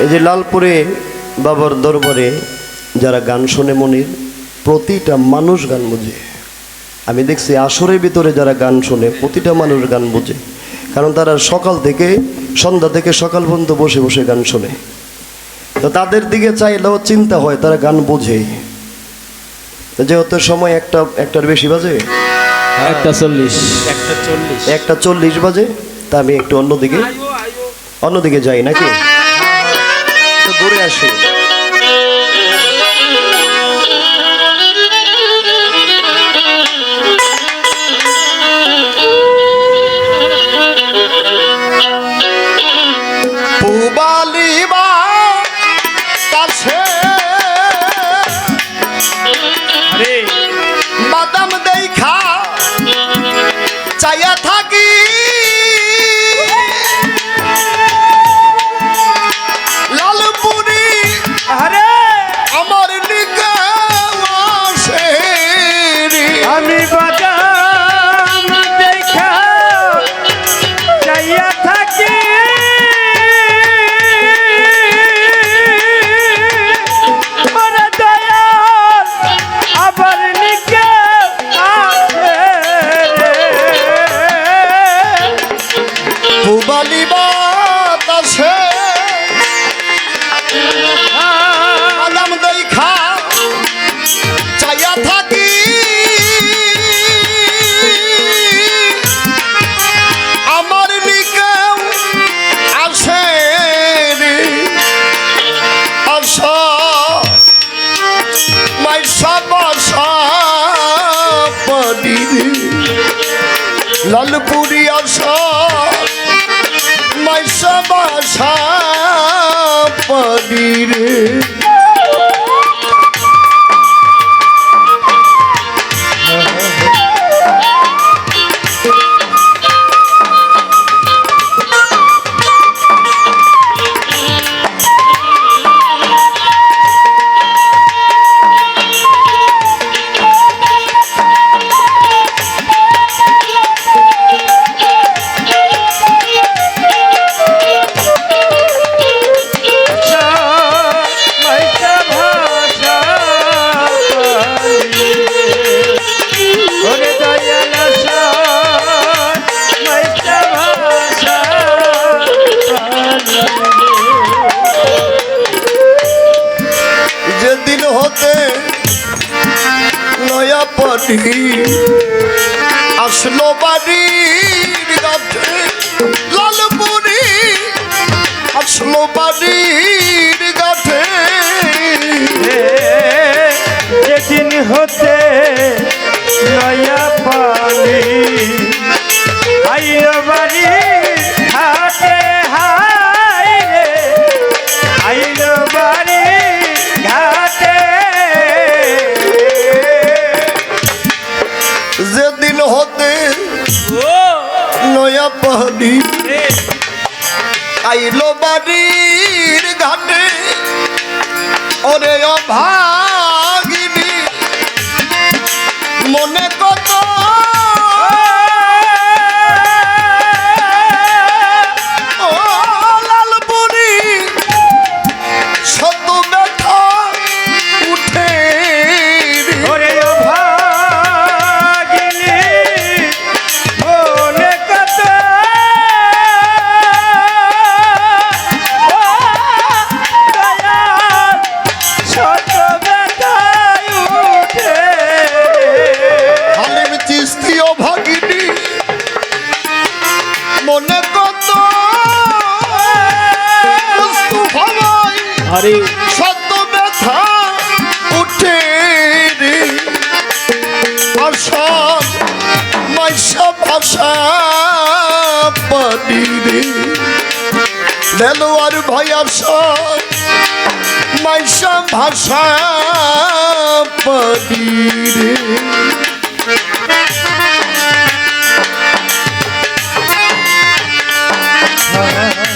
এই যে লালপুরে বাবার দরবারে যারা গান শোনে মনির প্রতিটা মানুষ গান বোঝে। আমি দেখছি আসরের ভিতরে যারা গান শোনে প্রতিটা মানুষ গান বোঝে। কারণ তারা সকাল থেকে সন্ধ্যা থেকে সকাল পর্যন্ত বসে বসে গান শোনে। তো তাদের দিকে চাইলেও চিন্তা হয় তারা গান বোঝে। যেহেতু সময় একটা একটার বেশি বাজে একটা চল্লিশ। একটা চল্লিশ। একটা চল্লিশ বাজে তা আমি একটু অন্যদিকে অন্যদিকে যাই নাকি? তো ঘুরে আসি। পুবালিবা কাছে নয়া আইলো বাড়ির ঘাটে। ওরে অভাগিনী আরে। শত ব্যথা উঠে রে। আশা মাইশা ভাষা পানি রে। দেলোয়ার ভাষা পানি রে। হা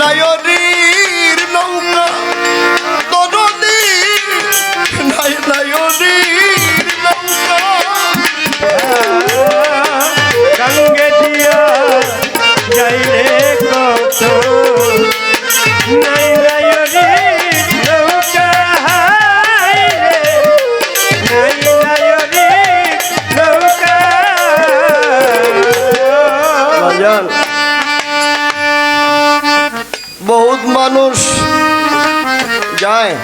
নাই যায়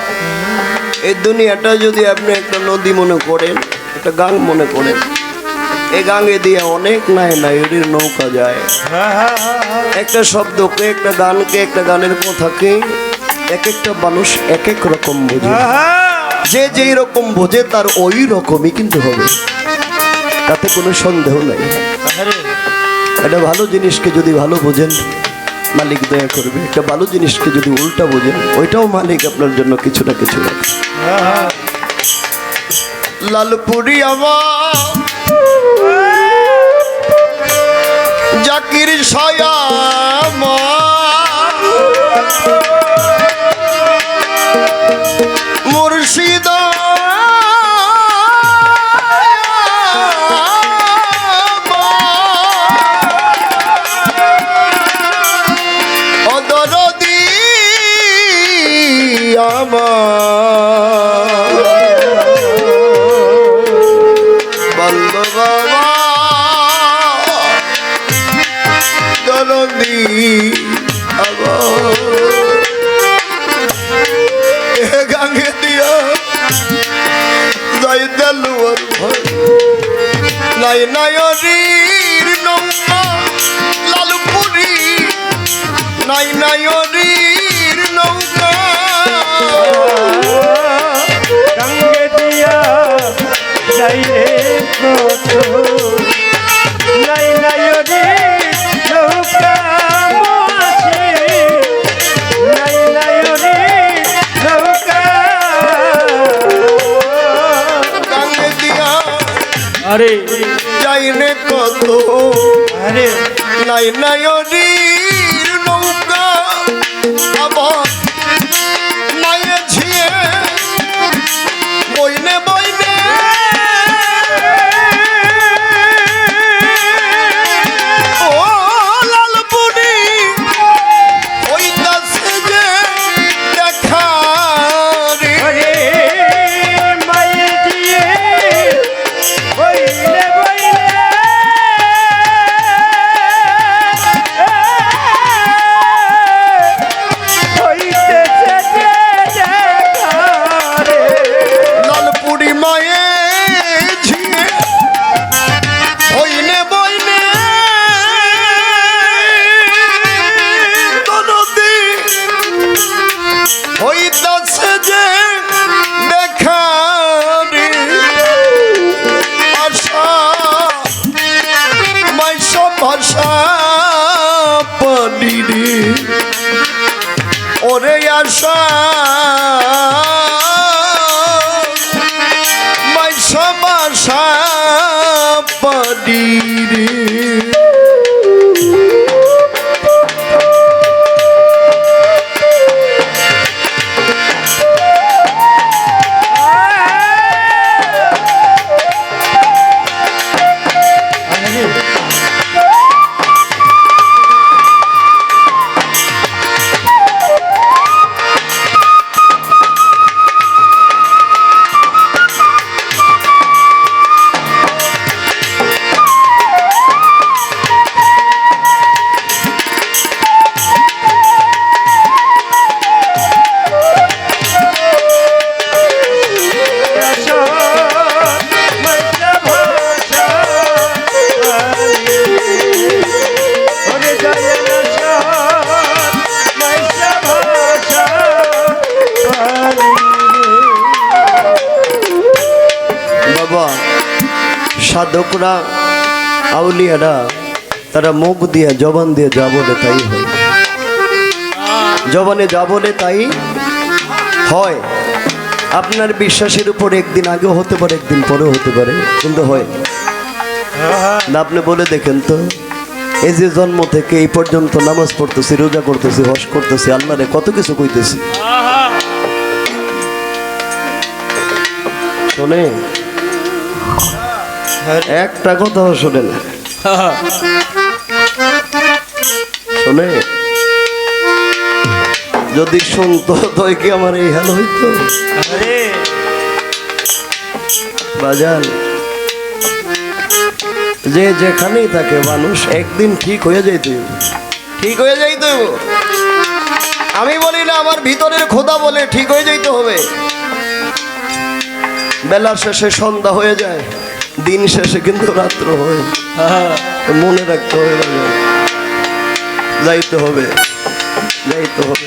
এই দুনিয়াটা যদি আপনি একটা নদী মনে করেন একটা গাং মনে করেন এই গাঙে দিয়ে অনেক নাই নাইরির নৌকা যায়। একটা শব্দকে একটা গানকে একটা গানের কথাকে এক একটা মানুষ এক এক রকম বোঝে। যে যেই রকম বোঝে তার ওই রকমই কিন্তু হবে। তাতে কোনো সন্দেহ নাই। একটা ভালো জিনিসকে যদি ভালো বোঝেন মালিক দয়া করবে। একটা ভালো জিনিসকে যদি উল্টা বোঝেন ওইটাও মালিক আপনার জন্য কিছু না। কিছু লালপুরি আমার। জাকির ছায়া মুর্শিদ সাধকরা আউলিয়ারা তারা মুখ দিয়ে জবান দিয়ে যা বলে তাই হয়। জবানে যা বলে তাই হয়। আপনার বিশ্বাসের উপর একদিন আগেও হতে পারে একদিন পরেও হতে পারে কিন্তু হয়। না আপনি বলে দেখেন তো এই যে জন্ম থেকে এই পর্যন্ত নামাজ পড়তেছি রোজা করতেছি হস করতেছি আল্লাহরে কত কিছু কইতেছি। শোনে একটা কথাও শোনে না। শোনে? যদি শুনতো তো কি আমার এই হাল হইতো? বাজান যে যেখানেই থাকে মানুষ একদিন ঠিক হয়ে যাইতে। ঠিক হয়ে যাইতে। আমি বলি না আমার ভিতরের খোদা বলে ঠিক হয়ে যাইতে হবে। বেলা শেষে সন্ধ্যা হয়ে যায়। দিন শেষে কিন্তু রাত্র হয়। মনে রাখতে হবে যাইতে হবে। যাইতে হবে।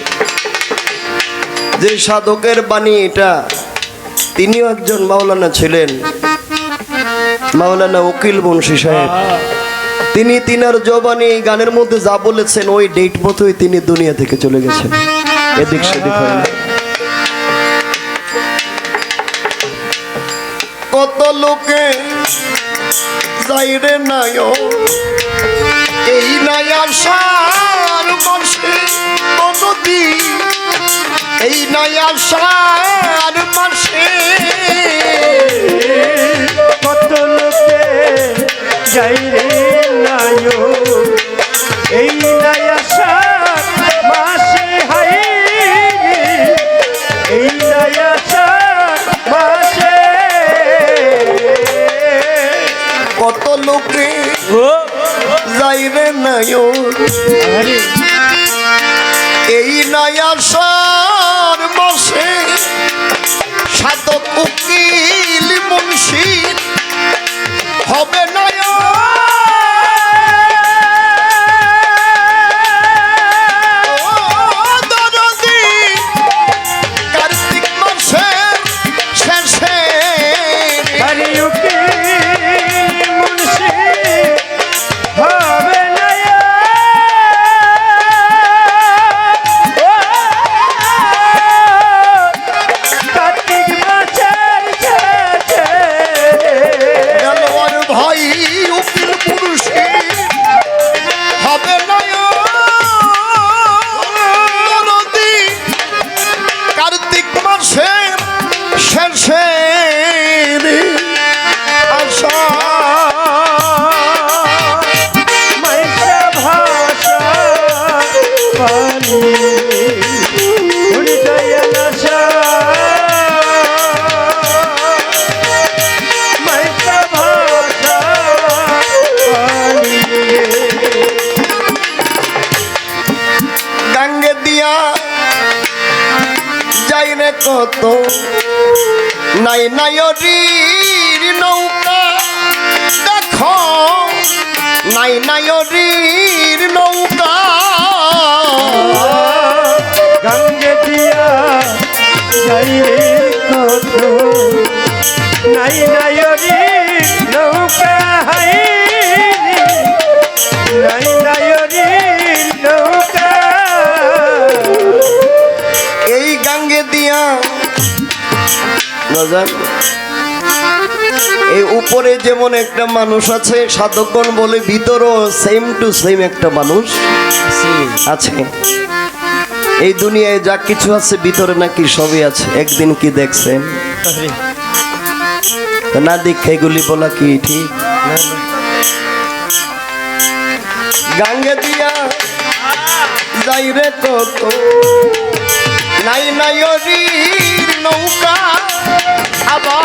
যে সাধকের বাণী এটা, তিনিও একজন মাওলানা ছিলেন। মাওলানা উকিল বংশী সাহেব। তিনি তিনার জবানি গানের মধ্যে যা বলেছেন, ওই ডেট মতোই তিনি দুনিয়া থেকে চলে গেছেন। এদিক সেদিক হয় না। কত লোকে যাইরে নায় এই নাই আসার মাসে কতদি এই নাই আসার মাসে কত লোকে যাই রে নায়ো যাই রে কত? নাই নায়রির নৌকা। দেখো। নাই নায়রির নৌকা। গঙ্গে দিয়া যাই রে কত? নাই নায়রি বাজান এই উপরে যেমন একটা মানুষ আছে, সাধকগণ বলে ভিতরও সেম টু সেম একটা মানুষ আছে। এই দুনিয়ায় যা কিছু আছে, ভিতরে নাকি সবই আছে। একদিন কি দেখছেন না দীক্ষা এগুলি বলা কি ঠিক? গাঙ্গে দিয়া যাই রে কত? নাই অরির নৌকা আবার